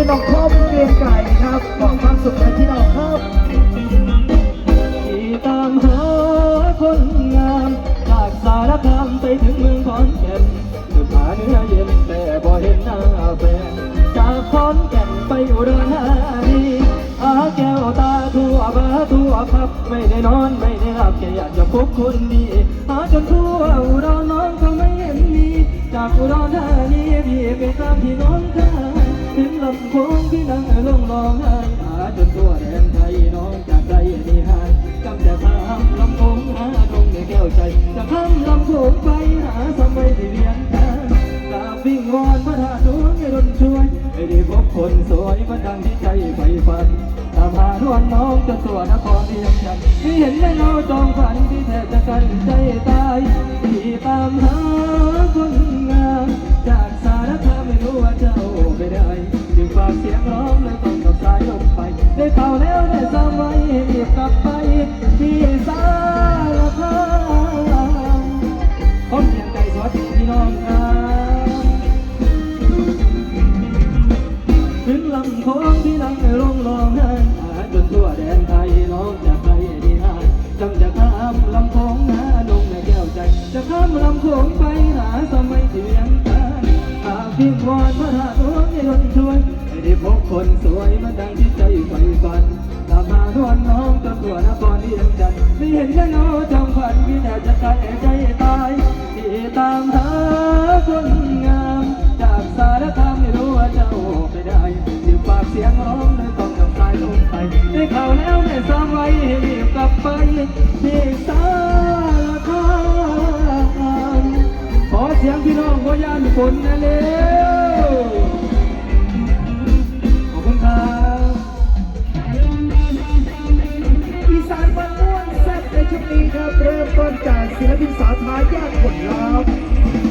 คือน้องคอมเกรียงไก่ครับบอกความสุขแด่พี่น้องครับที่ตามหาคนงามจากสารคามไปถึงเมืองขอนแก่นคือผาเนื้อเย็นแต่บ่เห็นหน้าแฟนจากขอนแก่นไปอุดรธานีหาแก้วตาทั่วบาทั่วพับไม่ได้นอนไม่ได้หลับแค่อยากจะพบคนดีหาจนทั่วอุดรน้องก็ไม่เห็นมีจากอุดรธานีพี่ไปตามที่น้องเคย ถึงลำโพงที่นั่งลงร้องไห้หาจนทั่วแดนไทยน้องจากใจนี่หายกำจะข้ามลำโพงหาตรงในแก้วใจ จะข้ามลำโพงไปหาสมัยที่เรียนกันกราบวิ่งวอนพระธาตุหลวงให้ดลช่วยให้ได้พบคนสวยมาดังที่ใจใฝ่ฝันตามหาทวนน้องจนตัวนครเรียงจันที่เห็นแม่เงาจองฝันที่แทบจะกันใจตายที่ตามหา กลับไปที่สารคามขอเสียงใจสวัสดีพี่น้องครับถึงลำโค้งที่นั่งลงรองไห้หาจนทั่วแดนไทยน้องจากไปดีหายจำจะข้ามลำโค้งหาลงในแก้วใจ จะข้ามลำโค้งไปหาสมัยเลี้ยงกันหากพิงวอนพระธาตุหลวงให้ดลช่วยให้ได้พบคนสวยมาดังที่ใจใฝ่ เห็นแค่เงาจอมขวัญพี่แต่จะใจใจตายที่ตามหาคนงาม จากสารคามไม่รู้ว่าเจ้าไปได้จึงฝากเสียงร้องเลยต้องกับสายลงไปได้ข่าวแล้วได้ซ้ำไว้ให้รีบกลับไปที่สารคามขอเสียงพี่น้องขอยานฝนนะเร็ว นี้ครับเริ่มต้นจากศิลปินสาวทายาติผลลัพธ์